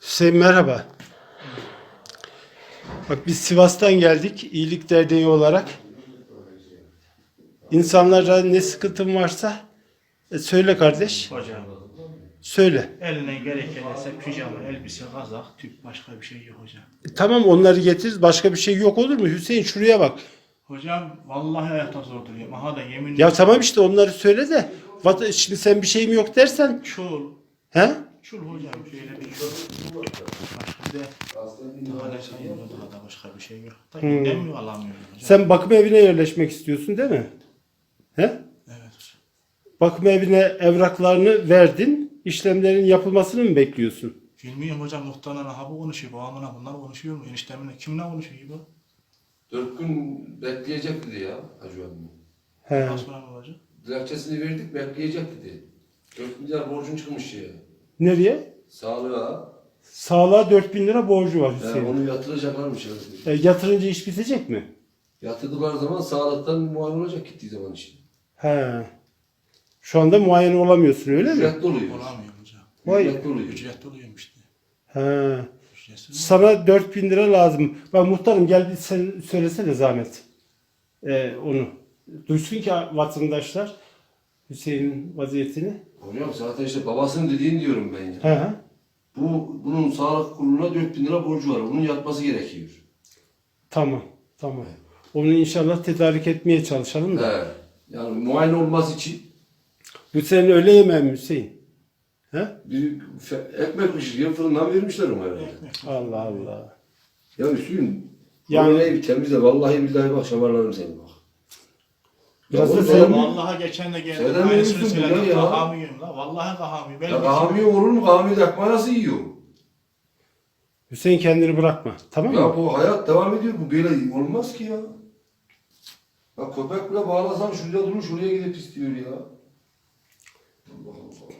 Hüseyin merhaba. Bak biz Sivas'tan geldik iyilik derneği olarak. İnsanlara ne sıkıntın varsa e, söyle kardeş. Hocam söyle. eline gereken pijama, elbise, kazak, tüp başka bir şey yok hocam. E, tamam onları getir başka bir şey yok olur mu? Hüseyin şuraya bak. Hocam vallahi hayata zor duruyor. Aha da yemin Ya tamam işte onları söyle de vat- Şimdi sen bir şeyim yok dersen. Çul, He? çul hocam şöyle bir çul. Başka bir de daha ne sayılır daha da başka bir şey yok. Da Hmm. gündem mi alamıyorum hocam? Sen bakım evine yerleşmek istiyorsun değil mi? He? Evet hocam. Bakım evine evraklarını verdin. İşlemlerin yapılmasını mı bekliyorsun? Bilmiyorum hocam muhtemelen aha bu konuşuyor, babamla bunlar konuşuyor mu? Eniştemle kimle konuşuyor bu? Dört gün bekleyecek dedi ya Hacı abi. He. Ondan sonra ne olacak? Dilekçesini verdik bekleyecek dedi. 4 milyar borcun çıkmış ya. Nereye? Sağlığa. Sağlığa 4000 lira borcu var Yani Hüseyin. onu yatıracaklarmış ya. E, yatırınca iş bitecek mi? Yatırdıkları zaman sağlıktan muayene olacak gittiği zaman işte. He. Şu anda muayene olamıyorsun öyle mi? Ücretli oluyor. Olamıyor hocam. Vay. Ücretli oluyor. Ücretli işte. He. Ücretsiz. Sana 4000 lira lazım. Ben muhtarım gel bir sen söylesene zahmet. E, onu. Duysun ki vatandaşlar Hüseyin'in vaziyetini. Hocam zaten işte babasının dediğini diyorum ben ya. He. Bu, bunun sağlık kuruluna 4000 lira borcu var. Bunun yatması gerekiyor. Tamam. Tamam. Onu inşallah tedarik etmeye çalışalım da. He. Yani muayene olması için öğle yemeğin mi Hüseyin. He? bir fe- ekmek pişiriyor fırından vermişler ona herhalde. Allah Allah. Ya Hüsnü'nün Yani- yani bir temizle vallahi billahi bak şamarlarım seni bak. Biraz da sen- Vallahi geçen de geldim. Sen de Aynısını söyledim. ya. Kahamıyım la. Vallahi kahamıyım. Ben Ya kahamiye olur mu? Kahamiye de ekmeği nasıl yiyor? Hüseyin kendini bırakma. Tamam mı? Ya bu hayat devam ediyor. Bu böyle olmaz ki ya. Ya köpek bile bağlasan şuraya durur şuraya gidip istiyor ya. Allah Allah.